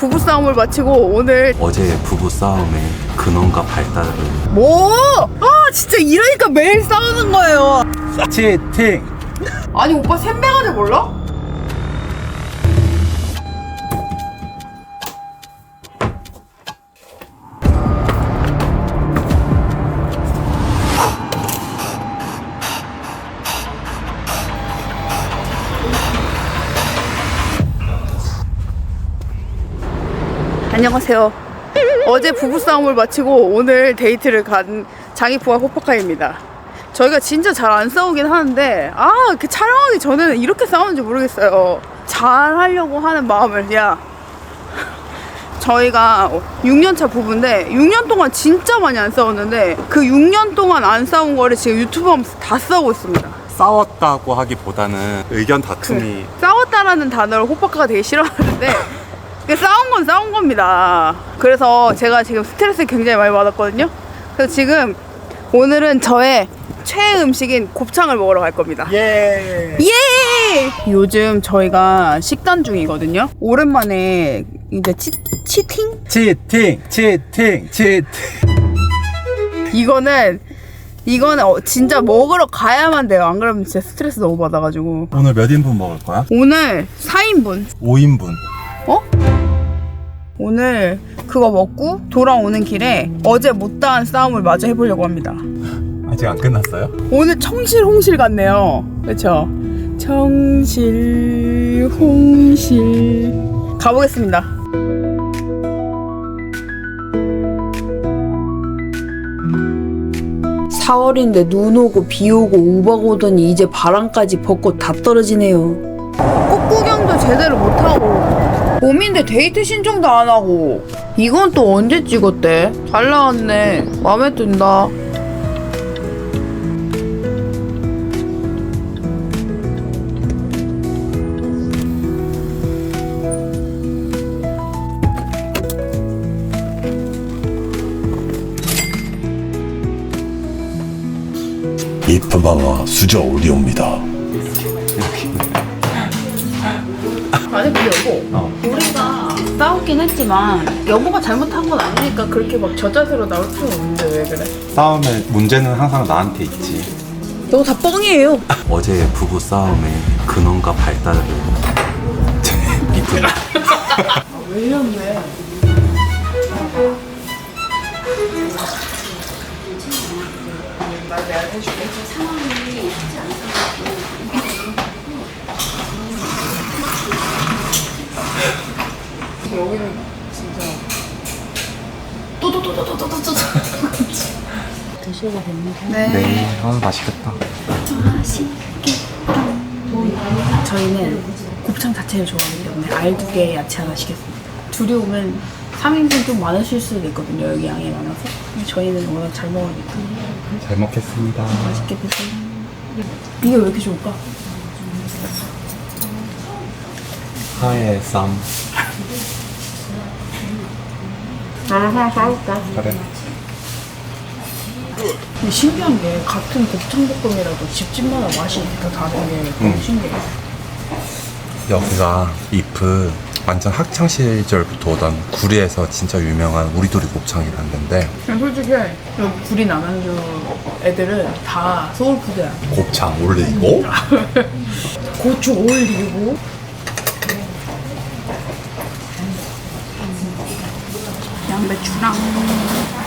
부부싸움을 마치고 오늘 어제 부부 싸움의 근원과 발달을 뭐? 아 진짜 이러니까 매일 싸우는 거예요 치팅 아니 오빠 샘배가지 몰라? 안녕하세요. 어제 부부싸움을 마치고 오늘 데이트를 간 장이프와 호퍼카입니다. 저희가 진짜 잘 안 싸우긴 하는데 아 그 촬영하기 전에는 이렇게 싸우는지 모르겠어요. 잘 하려고 하는 마음을 야 저희가 6년차 부부인데 6년 동안 진짜 많이 안 싸웠는데 그 6년 동안 안 싸운 거를 지금 유튜브 하면서 다 싸우고 있습니다. 싸웠다고 하기보다는 의견 다툼이 싸웠다라는 단어를 호빠카가 되게 싫어하는데 그 싸운 건 싸운 겁니다. 그래서 제가 지금 스트레스 굉장히 많이 받았거든요. 그래서 지금 오늘은 저의 최애 음식인 곱창을 먹으러 갈 겁니다. 예 예! 요즘 저희가 식단 중이거든요. 오랜만에 이제 치, 치팅? 치팅 치팅 치팅 이거는 이거는 어, 진짜 먹으러 가야만 돼요. 안 그러면 진짜 스트레스 너무 받아가지고. 오늘 몇 인분 먹을 거야? 오늘 4인분. 5인분 어? 오늘 그거 먹고 돌아오는 길에 어제 못다한 싸움을 마저 해보려고 합니다. 아직 안 끝났어요? 오늘 청실 홍실 같네요. 그렇죠? 청실 홍실 가보겠습니다. 사월인데눈 오고 비 오고 우박 오더니 이제 바람까지 벚꽃 다 떨어지네요. 꽃 구경도 제대로 못하고 봄인데 데이트 신청도 안 하고 이건 또 언제 찍었대? 잘 나왔네 마음에 든다 이프바와 수저 올리옵니다. 했지만 여보가 잘못한 건 아니니까 그렇게 막 저자세로 나올 필요는 없는데 왜 그래? 싸움의 문제는 항상 나한테 있지. 너다 뻥이에요. 어제 부부 싸움의 근원과 발달을 이쁜 왜 이러 는데 여기는 진짜 또또또또또또또 드셔야 됩니다. 네. 네 아, 맛있겠다 저희는 곱창 자체를 좋아하기 때문에 알 두 개, 야채 하나 시켰습니다. 둘이 오면 3인분 좀 많으실 수도 있거든요. 여기 양이 많아서. 근데 저희는 워낙 잘 먹으니까 잘 먹겠습니다 맛있게 드세요. 이게 왜 이렇게 좋을까? 하의 쌈 나는 하나 싸울까? 그래 근데 신기한 게 같은 곱창볶음이라도 집집마다 맛이 다 다른 게 너무 음. 신기해. 여기가 이프 완전 학창 시절부터 오던 구리에서 진짜 유명한 우리도리 곱창이라는 데인데 그냥 솔직히 여기 구리 남양주 애들은 다 소울푸드야. 곱창 올리고 고추 올리고 양배추랑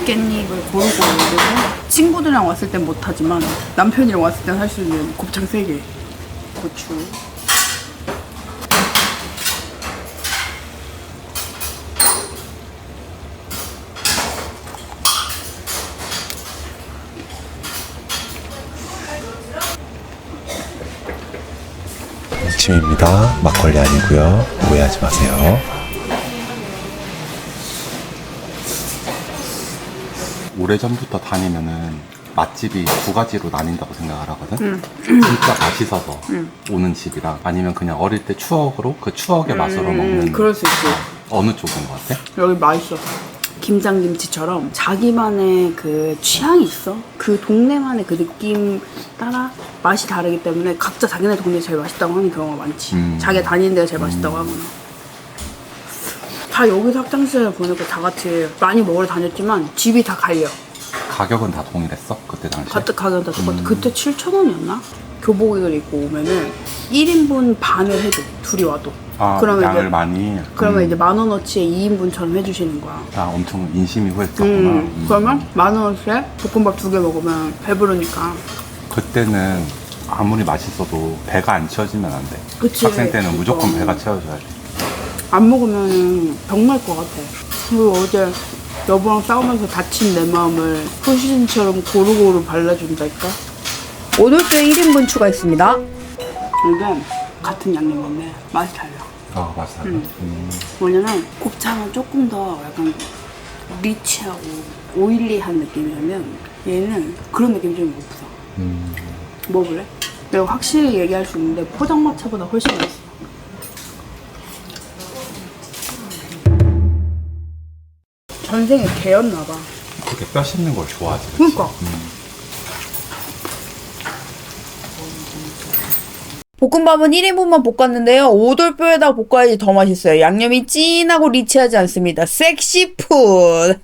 깻잎을 고루고루 올리고 친구들이랑 왔을 땐 못하지만 남편이랑 왔을 땐 할 수 있는 곱창 3개 고추 무침입니다. 막걸리 아니고요. 오해하지 마세요. 오래전부터 다니면은 맛집이 두 가지로 나뉜다고 생각을 하거든. 진짜 맛있어서 오는 집이랑 아니면 그냥 어릴 때 추억으로 그 추억의 맛으로 먹는 음, 그럴 수 있지. 어느 쪽인 것 같아? 여기 맛있어. 김장김치처럼 자기만의 그 취향이 있어. 그 동네만의 그 느낌 따라 맛이 다르기 때문에 각자 자기네 동네 제일 맛있다고 하는 경우가 많지. 음. 자기가 다니는 데가 제일 맛있다고 하거나 다 여기서 학창시절 보내고 다 같이 많이 먹으러 다녔지만 집이 다 갈려. 가격은 다 동일했어? 그때 당시에? 가뜩 가격 다 똑같아. 그때 7,000원이었나? 교복을 입고 오면은 1인분 반을 해줘. 둘이 와도. 아, 그러면 양을 이제 많이 그러면 음. 이제 만 원어치에 2인분처럼 해주시는 거야. 아, 엄청 인심이 후했었구나 음, 음. 그러면 만 원어치에 볶음밥 두 개 먹으면 배부르니까. 그때는 아무리 맛있어도 배가 안 채워지면 안 돼. 그치. 학생 때는 무조건 어. 배가 채워져야 돼. 안 먹으면 병날 것 같아. 그리고 어제 여보랑 싸우면서 다친 내 마음을 후신처럼 고루고루 발라준달까? 오돌뼈 1인분 추가했습니다. 이게 같은 양념인데 맛이 달라. 아, 맛있다. 음. 뭐냐면 곱창은 조금 더 약간 리치하고 오일리한 느낌이라면 얘는 그런 느낌이 좀 없어. 음. 먹어볼래? 내가 확실히 얘기할 수 있는데 포장마차보다 훨씬 맛있어. 전생에 개였나 봐. 그렇게 뼈 씹는 걸 좋아하지. 그치? 그러니까. 볶음밥은 1인분만 볶았는데요. 오돌뼈에다 볶아야지 더 맛있어요. 양념이 진하고 리치하지 않습니다. 섹시 푸드.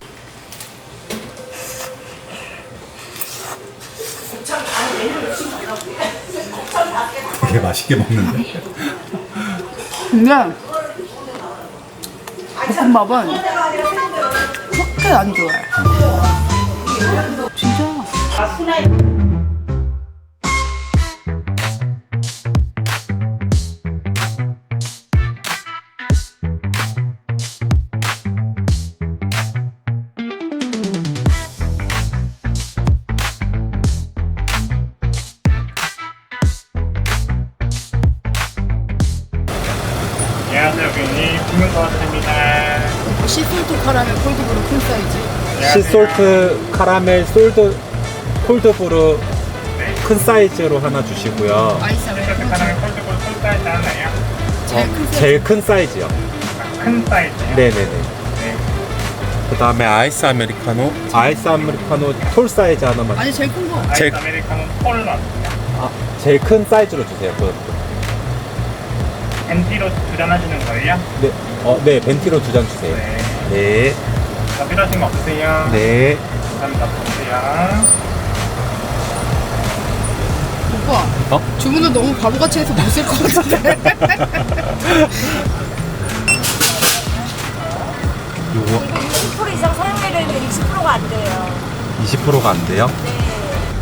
되게 맛있게 먹는데. 근데 볶음밥은 그렇게 안 좋아해. 진짜. 시솔트 카라멜 솔드 콜드브루 큰 사이즈로 하나 주시고요. 아이스 아메리카노. 카라멜 콜드볼 콜 사이즈 하나요? 제일 큰 사이즈. 제일 큰 사이즈요. 큰 사이즈요? 네네네. 네. 그 다음에 아이스 아메리카노. 아이스 아메리카노 톨 사이즈 하나만. 아니 제일 큰 거. 아이스 제- 아메리카노 콜러. 아, 제일 큰 사이즈로 주세요. 그, 엠티로 주전하시는 거예요? 네, 어, 네, 벤티로 두 잔 주세요. 네. 네, 더 필요하신 거 없으세요? 네. 감사합니다. 보세요. 오빠. 어? 주문을 너무 바보같이 해서 못 쓸 것 같은데. 요거 20% 이상 사용해야 되는데 20%가 안 돼요. 20%가 안 돼요?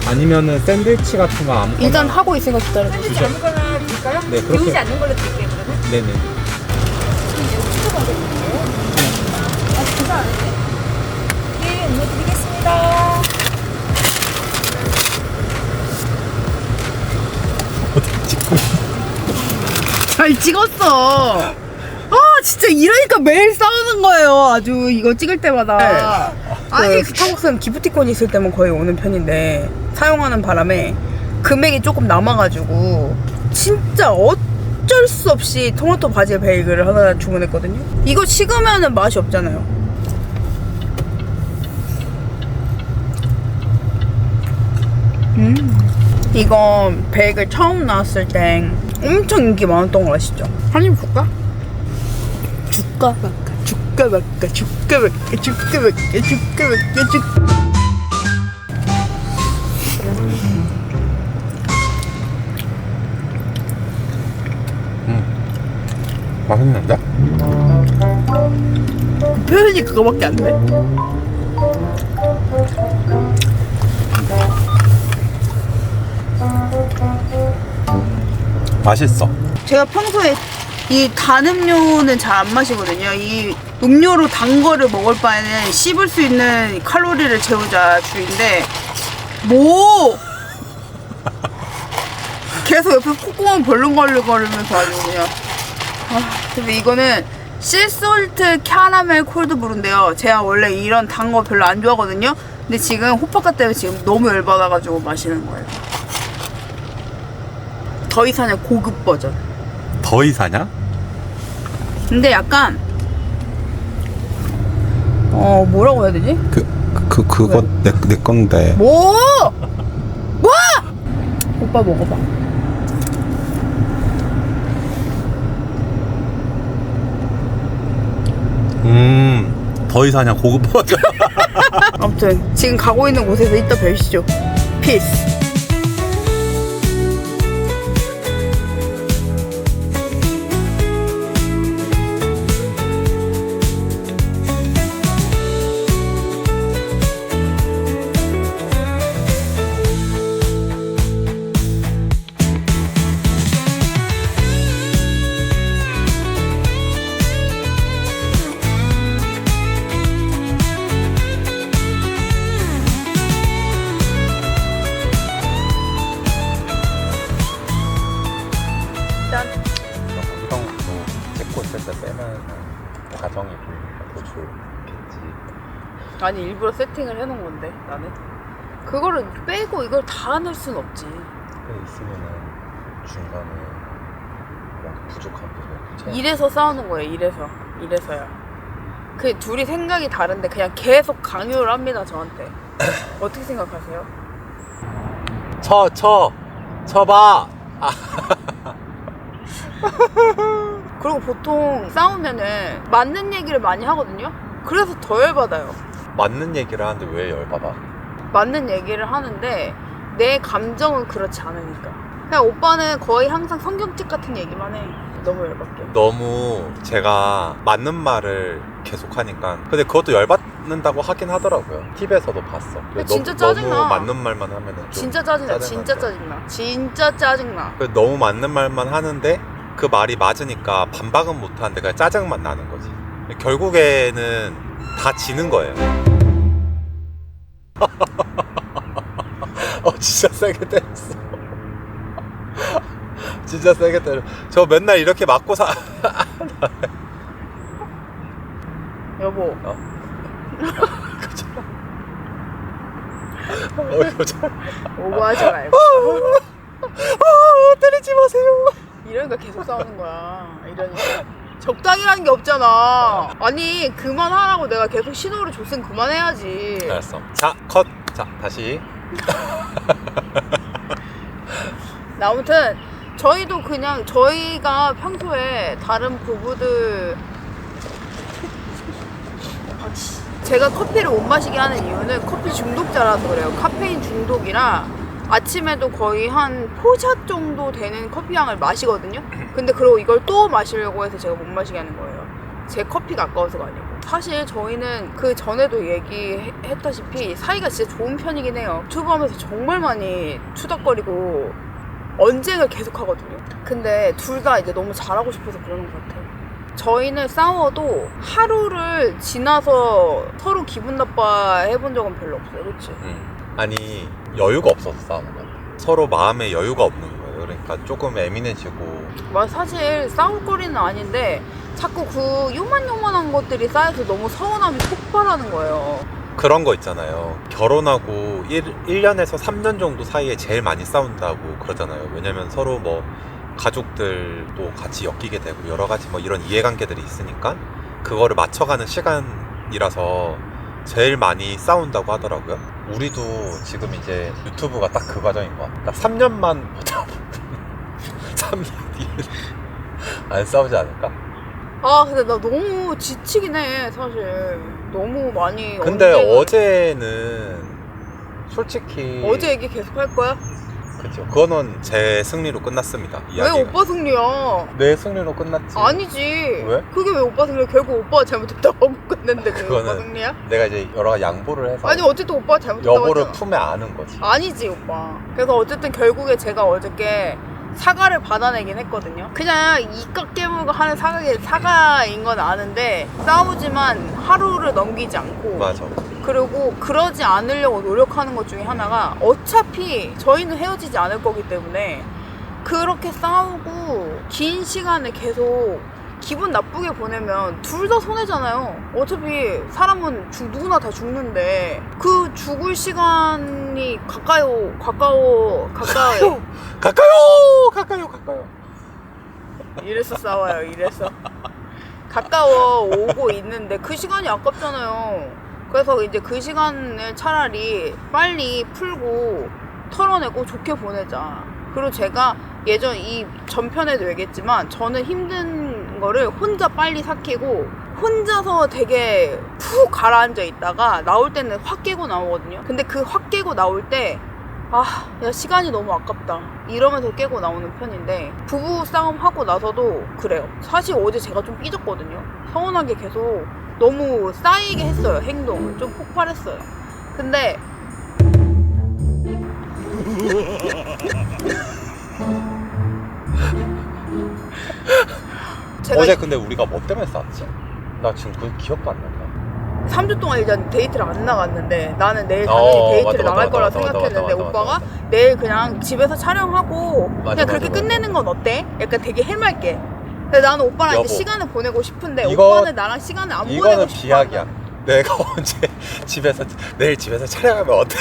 아니면은 샌드위치 같은 거 아무거나. 일단 하고 있으니까 기다려. 샌드위치 아무거나 드릴까요? 네, 그렇게- 비우지 않는 걸로 드릴게요, 그러면. 네네. 아, 진짜 안 돼? 네, 음료 드리겠습니다. 잘 찍었어. 아 진짜 이러니까 매일 싸우는 거예요. 아주 이거 찍을 때마다. 아니 스타벅스는 기프티콘 있을 때만 거의 오는 편인데 사용하는 바람에 금액이 조금 남아가지고 진짜 어쩔 수 없이 토마토 바질 베이글을 하나 주문했거든요. 이거 식으면은 맛이 없잖아요. 음. 이건 베이글 처음 나왔을 때 엄청 인기 많았던 거 아시죠? 한입 줄까? 줄까 말까 줄까 말까 줄까 말까 줄까 말까 줄까 말까 줄 맛있는데? 표현이 그거밖에 안 돼. 맛있어. 제가 평소에 이 단 음료는 잘 안 마시거든요. 이 음료로 단 거를 먹을 바에는 씹을 수 있는 칼로리를 채우자 주인데 뭐 계속 옆에 콧구멍 벌렁거리면서 아주 그냥 아, 근데 이거는 씨솔트 캐러멜 콜드브루인데요. 제가 원래 이런 단 거 별로 안 좋아하거든요. 근데 지금 호빠가 때문에 지금 너무 열받아가지고 마시는 거예요. 더 이상의 고급 버전. 더 이 사냐? 근데 약간 어 뭐라고 해야 되지? 그, 그, 그거 내, 내 건데. 뭐? 뭐? 오빠 먹어봐. 음, 더 이상 고급화자. 아무튼 지금 가고 있는 곳에서 이따 뵐시죠. 피스. 아니 일부러 세팅을 해놓은 건데 나는 그거를 빼고 이걸 다 넣을 순 없지. 그 있으면은 중간에 뭔가 부족한 부분. 채- 이래서 싸우는 거예요. 이래서 이래서야. 그 둘이 생각이 다른데 그냥 계속 강요를 합니다 저한테. 어떻게 생각하세요? 쳐, 쳐, 쳐봐. 그리고 보통 싸우면은 맞는 얘기를 많이 하거든요. 그래서 더 열받아요. 맞는 얘기를 하는데 왜 열받아? 맞는 얘기를 하는데 내 감정은 그렇지 않으니까. 그냥 오빠는 거의 항상 성경책 같은 얘기만 해. 너무 열받게. 너무 제가 맞는 말을 계속 하니까 근데 그것도 열받는다고 하긴 하더라고요 팁에서도 봤어 근데 진짜 짜증나. 너무 맞는 말만 하면은 좀 진짜 짜증나. 진짜. 짜증나. 진짜 짜증나. 그 너무 맞는 말만 하는데 그 말이 맞으니까 반박은 못하는데 그냥 짜증만 나는 거지 결국에는 다 지는 거예요 어 진짜 세게 때렸어 진짜 세게 때려 저 맨날 이렇게 맞고 사 여보. 어, 여자 오버하지 말고. 아, 때리지 마세요 이러니까 계속 싸우는 거야. 이러니까. 적당히라는 게 없잖아. 아니, 그만하라고 내가 계속 신호를 줬으면 그만해야지. 알았어 자 컷 자 다시 나 아무튼, 저희도 그냥, 저희가 평소에 다른 부부들. 제가 커피를 못 마시게 하는 이유는 커피 중독자라서 그래요. 카페인 중독이라 아침에도 거의 한 포샷 정도 되는 커피향을 마시거든요. 근데 그리고 이걸 또 마시려고 해서 제가 못 마시게 하는 거예요. 제 커피가 아까워서가 아니고. 사실 저희는 그 전에도 얘기했다시피 사이가 진짜 좋은 편이긴 해요. 유튜브 하면서 정말 많이 투닥거리고 언쟁을 계속 하거든요. 근데 둘 다 이제 너무 잘하고 싶어서 그러는 것 같아요. 저희는 싸워도 하루를 지나서 서로 기분 나빠 해본 적은 별로 없어요. 그치? 음. 아니 여유가 없어서 싸우는 거야 서로 마음에 여유가 없는 거예요. 그러니까 조금 예민해지고. 막 사실 싸울 거리는 아닌데 자꾸 그 요만요만한 것들이 쌓여서 너무 서운함이 폭발하는 거예요. 그런 거 있잖아요. 결혼하고 1, 1년에서 3년 정도 사이에 제일 많이 싸운다고 그러잖아요. 왜냐면 서로 뭐 가족들도 같이 엮이게 되고 여러 가지 뭐 이런 이해관계들이 있으니까 그거를 맞춰가는 시간이라서 제일 많이 싸운다고 하더라고요. 우리도 지금 이제 유튜브가 딱 그 과정인 거야. 딱 3년만 보다 보면 3년 뒤에 안 싸우지 않을까? 아 근데 나 너무 지치긴 해 사실. 너무 많이. 근데 언쟁을- 어제는 솔직히 어제 얘기 계속 할 거야? 그죠. 그거는 제 승리로 끝났습니다. 왜 이야기가. 오빠 승리야? 내 승리로 끝났지. 아니지. 왜? 그게 왜 오빠 승리야? 결국 오빠가 잘못했다고 끝냈는데 그게 오빠 그거는 승리야? 내가 이제 여러 가지 양보를 해서 아니 어쨌든 오빠가 잘못했다고 여보를 하잖아. 품에 안은 거지. 아니지 오빠 그래서 어쨌든 결국에 제가 어저께 사과를 받아내긴 했거든요 그냥 이깟 깨물고 하는 사과, 사과인 건 아는데 싸우지만 하루를 넘기지 않고 맞아. 그리고 그러지 않으려고 노력하는 것 중에 하나가 어차피 저희는 헤어지지 않을 거기 때문에 그렇게 싸우고 긴 시간을 계속 기분 나쁘게 보내면 둘 다 손해잖아요. 어차피 사람은 죽- 누구나 다 죽는데 그 죽을 시간이 가까워 가까워 가까워 가까요, 가까요, 가까요. 이래서 싸워요. 이래서 가까워 오고 있는데 그 시간이 아깝잖아요. 그래서 이제 그 시간을 차라리 빨리 풀고 털어내고 좋게 보내자. 그리고 제가 예전 이 전편에도 얘기했지만 저는 힘든 거를 혼자 빨리 삭히고 혼자서 되게 푹 가라앉아 있다가 나올 때는 확 깨고 나오거든요. 근데 그 확 깨고 나올 때 아, 야, 시간이 너무 아깝다. 이러면서 깨고 나오는 편인데, 부부 싸움 하고 나서도 그래요. 사실 어제 제가 좀 삐졌거든요. 서운하게 계속 너무 쌓이게 했어요, 행동을. 좀 폭발했어요. 근데, 제가 어제 근데 우리가 뭐 때문에 싸웠지? 나 지금 그 기억도 안 난다. 3주 동안 일단 데이트를 안 나갔는데 나는 내일 어, 당연히 데이트를 맞아, 나갈 맞아, 거라 맞아, 맞아, 생각했는데 맞아, 맞아, 오빠가 맞아. 내일 그냥 집에서 촬영하고 맞아, 그냥 그렇게 맞아, 끝내는 건 어때? 약간 되게 해맑게 근데 나는 오빠랑 여보. 이제 시간을 보내고 싶은데 이거- 오빠는 나랑 시간을 안 보내고 이거는 싶어 비약이야. 내가 언제 집에서 내일 집에서 촬영하면 어때?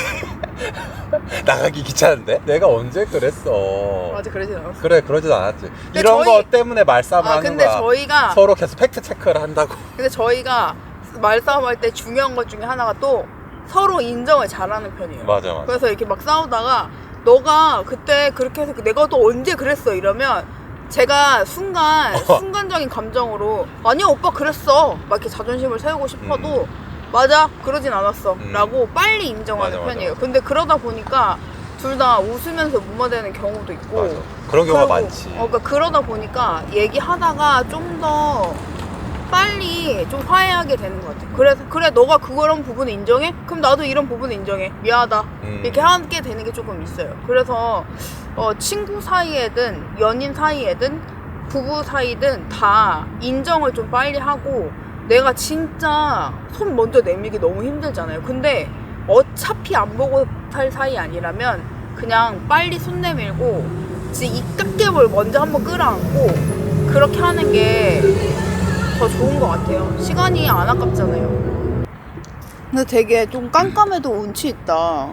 나가기 귀찮은데? 내가 언제 그랬어? 맞아 그러진 않았어 그래 그러진 않았지. 이런 저희- 거 때문에 말싸움을 아 하는 근데 거야. 저희가 서로 계속 팩트 체크를 한다고. 근데 저희가 말싸움할 때 중요한 것 중에 하나가 또 서로 인정을 잘하는 편이에요 맞아 맞아. 그래서 이렇게 막 싸우다가 너가 그때 그렇게 해서 내가 또 언제 그랬어 이러면 제가 순간 어. 순간적인 감정으로 아니야 오빠 그랬어 막 이렇게 자존심을 세우고 싶어도 맞아 그러진 않았어 음. 라고 빨리 인정하는 맞아, 맞아, 편이에요 맞아. 근데 그러다 보니까 둘 다 웃으면서 무마되는 경우도 있고 맞아. 그런 경우가 그리고, 많지. 어, 그러니까 그러다 보니까 얘기하다가 좀 더 빨리 좀 화해하게 되는 것 같아. 그래서 그래 너가 그런 부분을 인정해? 그럼 나도 이런 부분을 인정해. 미안하다. 음. 이렇게 하게 되는 게 조금 있어요. 그래서 어, 친구 사이에든 연인 사이에든 부부 사이든 다 인정을 좀 빨리 하고 내가 진짜 손 먼저 내밀기 너무 힘들잖아요. 근데 어차피 안 보고 살 사이 아니라면 그냥 빨리 손 내밀고 진짜 입각ገብ을 먼저 한번 끌어안고 그렇게 하는 게 더 좋은 것 같아요. 시간이 안 아깝잖아요. 근데 되게 좀 깜깜해도 운치 있다.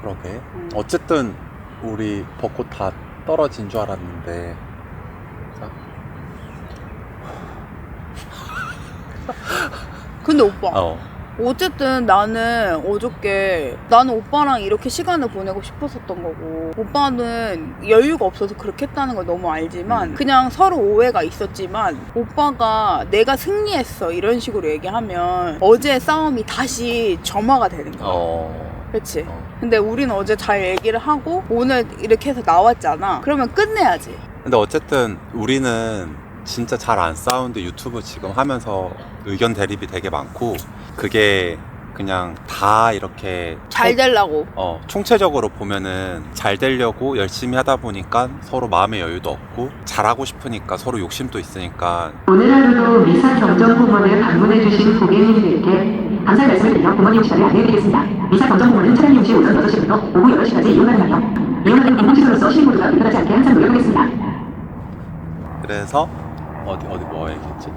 그러게. 음. 어쨌든 우리 벚꽃 다 떨어진 줄 알았는데. 근데 오빠, 어. 어쨌든 나는 어저께 나는 오빠랑 이렇게 시간을 보내고 싶었었던 거고 오빠는 여유가 없어서 그렇게 했다는 걸 너무 알지만 음. 그냥 서로 오해가 있었지만 오빠가 내가 승리했어 이런 식으로 얘기하면 어제의 싸움이 다시 점화가 되는 거야. 어. 그렇지. 어. 근데 우리는 어제 잘 얘기를 하고 오늘 이렇게 해서 나왔잖아. 그러면 끝내야지. 근데 어쨌든 우리는 진짜 잘 안 싸우는데 유튜브 지금 하면서 의견 대립이 되게 많고 그게 그냥 다 이렇게 잘 되려고. 어, 총체적으로 보면은 잘 되려고 열심히 하다 보니까 서로 마음의 여유도 없고 잘하고 싶으니까 서로 욕심도 있으니까 오늘 하루도 미사 경정공원을 방문해 주신 고객님들께 감사의 말씀을 드려 부모님 시간을 안내해드리겠습니다. 미사 경정공원은 차량 이용 시 오전 6시부터 오후 8시까지 이용 가능하며 이용하는 공공시설로서 시민 모두가 불편하지 않게 항상 노력하겠습니다. 그래서 어디 어디 뭐 얘기했지?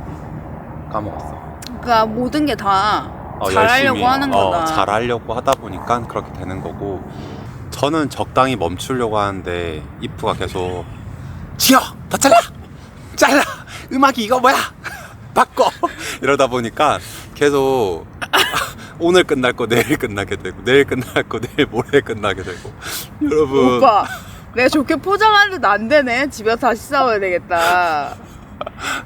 까먹었어. 그러니까 모든 게 다 어, 잘하려고 하는 거다. 어, 잘하려고 하다 보니까 그렇게 되는 거고 저는 적당히 멈추려고 하는데 이프가 계속 지어 더 잘라 잘라 음악이 이거 뭐야 바꿔 이러다 보니까 계속 오늘 끝날 거 내일 끝나게 되고 내일 끝날 거 내일 모레 끝나게 되고 여러분 오빠, 내가 좋게 포장하는데도 안 되네. 집에서 다시 싸워야 되겠다.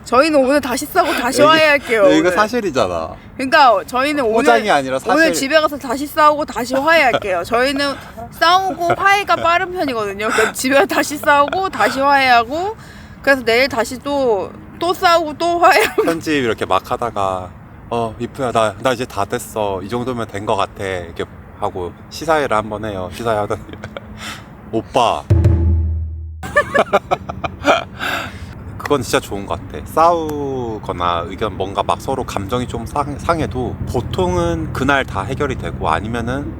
저희는 오늘 다시 싸고 다시 화해할게요. 이거 오늘. 사실이잖아 그러니까 저희는 오늘 포장이 아니라 사실 오늘 집에 가서 다시 싸우고 다시 화해할게요. 저희는 싸우고 화해가 빠른 편이거든요. 그러니까 집에 가서 다시 싸우고 다시 화해하고 그래서 내일 다시 또 또 싸우고 또 화해하고 편집 이렇게 막 하다가 어 이프야 나, 나 이제 다 됐어 이 정도면 된 거 같아 이렇게 하고 시사회를 한 번 해요 시사회 하더니 오빠 그건 진짜 좋은 것 같아 싸우거나 의견 뭔가 막 서로 감정이 좀 상, 상해도 보통은 그날 다 해결이 되고 아니면은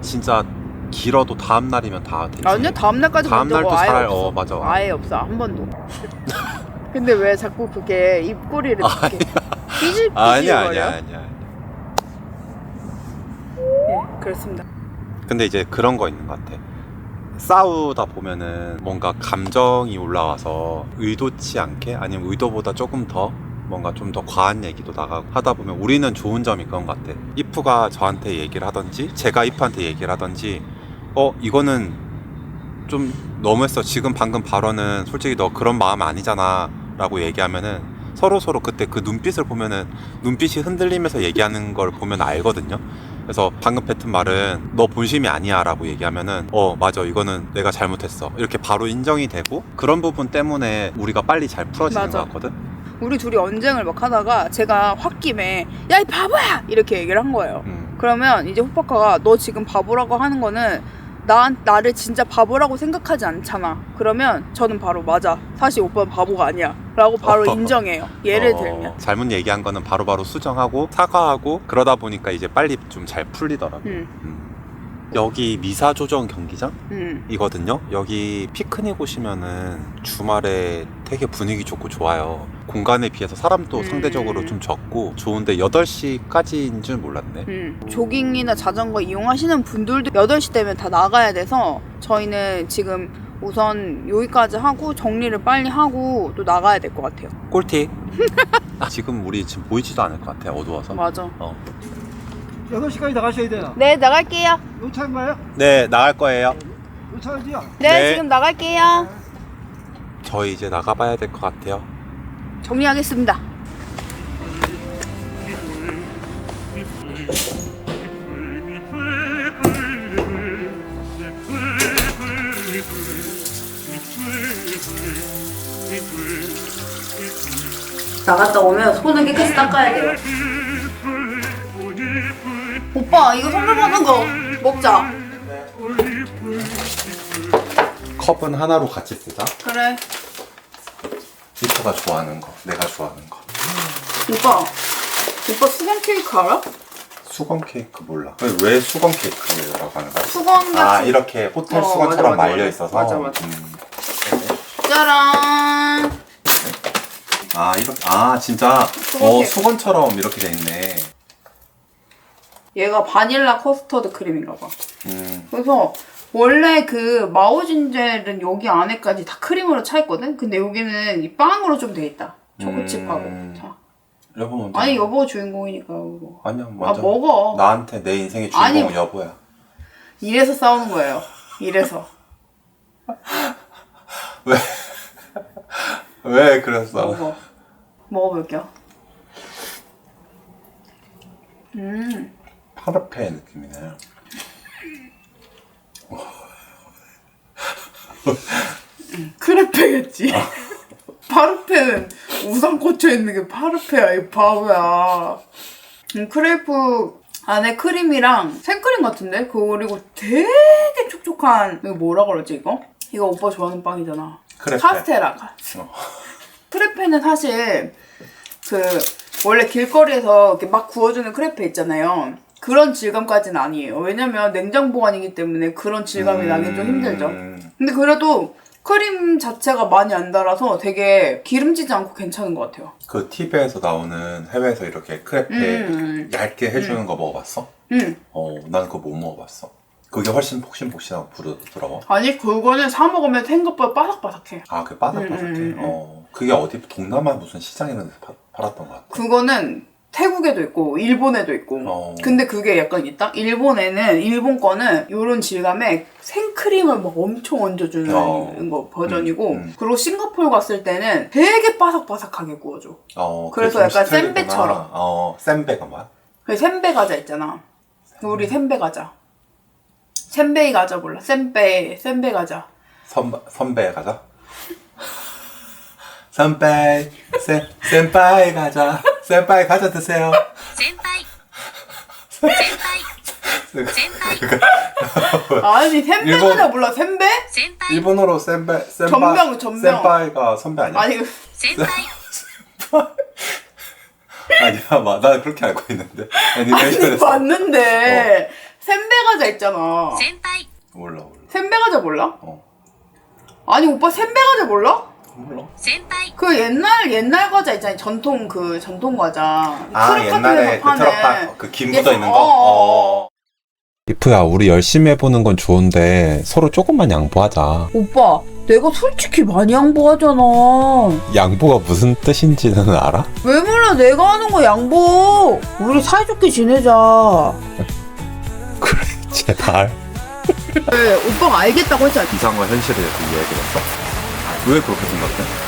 진짜 길어도 다음 날이면 다 되지 아니요 다음 날까지 다음 날도 아예 잘- 없어. 어, 맞아. 아예 없어 한 번도. 근데 왜 자꾸 그게 입꼬리를 이렇게 삐질삐질 아니야? 아니야 아니야 예, 그렇습니다. 근데 이제 그런 거 있는 것 같아. 싸우다 보면은 뭔가 감정이 올라와서 의도치 않게 아니면 의도보다 조금 더 뭔가 좀 더 과한 얘기도 나가고 하다 보면 우리는 좋은 점이 그런 것 같아. 이프가 저한테 얘기를 하던지 제가 이프한테 얘기를 하던지 어 이거는 좀 너무했어. 지금 방금 발언은 솔직히 너 그런 마음 아니잖아. 라고 얘기하면은 서로 서로 그때 그 눈빛을 보면은 눈빛이 흔들리면서 얘기하는 걸 보면 알거든요. 그래서 방금 뱉은 말은 너 본심이 아니야 라고 얘기하면은 어 맞아 이거는 내가 잘못했어 이렇게 바로 인정이 되고 그런 부분 때문에 우리가 빨리 잘 풀어지는 맞아. 것 같거든. 우리 둘이 언쟁을 막 하다가 제가 홧김에 야 이 바보야 이렇게 얘기를 한 거예요. 음. 그러면 이제 호빠카가 너 지금 바보라고 하는 거는 나 나를 진짜 바보라고 생각하지 않잖아. 그러면 저는 바로 맞아. 사실 오빠는 바보가 아니야 라고 바로 인정해요. 예를 어, 들면. 잘못 얘기한 거는 바로 바로 수정하고 사과하고 그러다 보니까 이제 빨리 좀 잘 풀리더라고. 음, 음. 여기 미사 조정 경기장? 음. 이거든요. 여기 피크닉 오시면은 주말에 되게 분위기 좋고 좋아요. 공간에 비해서 사람도 음. 상대적으로 좀 적고 좋은데 8시까지인 줄 몰랐네. 음. 조깅이나 자전거 이용하시는 분들도 8시 되면 다 나가야 돼서 저희는 지금 우선 여기까지 하고 정리를 빨리 하고 또 나가야 될 것 같아요. 꿀팁. 지금 우리 지금 보이지도 않을 것 같아. 어두워서. 맞아. 어. 6시까지 나가셔야 돼요. 네, 나갈게요. 요 차인가요? 네, 나갈 거예요. 요 차지요? 네, 네. 지금 나갈게요. 저희 이제 나가봐야 될 것 같아요. 정리하겠습니다. 나갔다 오면 손은 깨끗이 닦아야 돼요. 오빠, 이거 선물 받은 거 먹자. 컵은 하나로 같이 쓰자. 그래. 리터가 좋아하는 거, 내가 좋아하는 거. 오빠, 오빠 수건 케이크 알아? 수건 케이크 몰라. 왜 수건 케이크라고 하는 거야? 수건. 아 이렇게 호텔 어, 수건처럼 맞아, 맞아, 말려 맞아. 있어서. 맞아, 맞아. 음. 짜란. 아 이렇게 아 진짜 수건 어 케이크. 수건처럼 이렇게 돼 있네. 얘가 바닐라 커스터드 크림인가 봐. 음. 그래서 원래 그 마오진젤은 여기 안에까지 다 크림으로 차 있거든. 근데 여기는 이 빵으로 좀 돼 있다. 초코칩하고. 음. 자. 여보 먼저. 아니 여보가 주인공이니까 여보. 아니야 아 먼저. 먹어. 나한테 내 인생의 주인공은 아니. 여보야. 이래서 싸우는 거예요. 이래서. 왜? 왜 그랬어? 먹어. 먹어볼게요. 음. 파르페 느낌이네. 크레페겠지. 파르페는 우산 꽂혀 있는 게 파르페야 이 바보야. 음, 크레이프 안에 크림이랑 생크림 같은데 그리고 되게 촉촉한 이거 뭐라 그러지 이거? 이거 오빠 좋아하는 빵이잖아. 크레페. 카스테라. 어. 크레페는 사실 그 원래 길거리에서 이렇게 막 구워주는 크레페 있잖아요. 그런 질감까지는 아니에요. 왜냐면 냉장 보관이기 때문에 그런 질감이 나긴 좀 힘들죠. 음. 근데 그래도 크림 자체가 많이 안 달아서 되게 기름지지 않고 괜찮은 것 같아요. 그 TV에서 나오는 해외에서 이렇게 크레페 음. 얇게 해주는 거 먹어봤어? 음. 어, 난 그거 못 먹어봤어. 그게 훨씬 폭신폭신하고 부드러워. 아니 그거는 사 먹으면 생각보다 바삭바삭해. 아, 그게 바삭바삭해. 음, 음, 음. 어, 그게 어디 동남아 무슨 시장 이런 데서 파- 팔았던 것 같아. 그거는 태국에도 있고 일본에도 있고. 어. 근데 그게 약간 있다. 일본에는 일본 거는 이런 질감에 생크림을 막 엄청 얹어주는 어. 거 버전이고, 음, 음. 그리고 싱가포르 갔을 때는 되게 바삭바삭하게 구워줘. 어, 그래서 약간. 센베처럼. 어, 센베가 뭐야? 그 샌베 과자 있잖아. 우리 샌베 과자. 샌베이 과자 몰라? 샌베 샌베 과자. 선, 선배 가자. 선배, 세, 센파이 가자. 센파이 가자 드세요. 아니 샌베 일본- 몰라? 샌베? 일본어로 센배, 센파, 전명, 전명. 센파이가 선배 아니야? 아니 아니야, 마, 나 그렇게 알고 있는데. 아니 애니메이션에서. 맞는데 샌베 과자 있잖아. 몰라, 몰라. 샌베 과자 몰라? 어. 아니 오빠 샌베 과자 몰라? 몰라. 그 옛날 옛날 과자 있잖아. 전통 그 전통 과자. 아, 트럭 옛날에 그 파는. 트럭 그김 예, 묻어 있는 어, 거? 어, 어. 어. 이프야, 우리 열심히 해보는 건 좋은데 서로 조금만 양보하자. 오빠 내가 솔직히 많이 양보하잖아. 양보가 무슨 뜻인지는 알아? 왜 몰라 내가 하는 거 양보. 우리 사이좋게 지내자. 그래, 제발. 왜 오빠가 알겠다고 했잖아. 이상과 현실을 이야기했어? 왜 그렇게 생각해?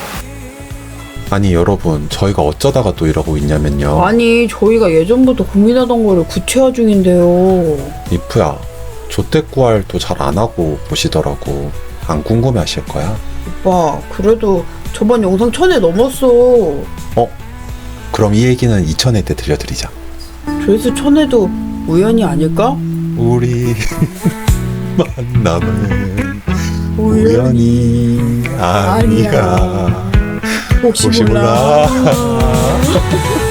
아니 여러분 저희가 어쩌다가 또 이러고 있냐면요 아니 저희가 예전부터 고민하던 거를 구체화 중인데요. 이프야 조태구할도 잘 안 하고 보시더라고 안 궁금해 하실 거야? 오빠 그래도 저번 영상 천회 넘었어. 그럼 이 얘기는 2000회 때 들려드리자 조회수 천회도 우연이 아닐까? 우리 만남은 우연이 아니야. 혹시. 몰라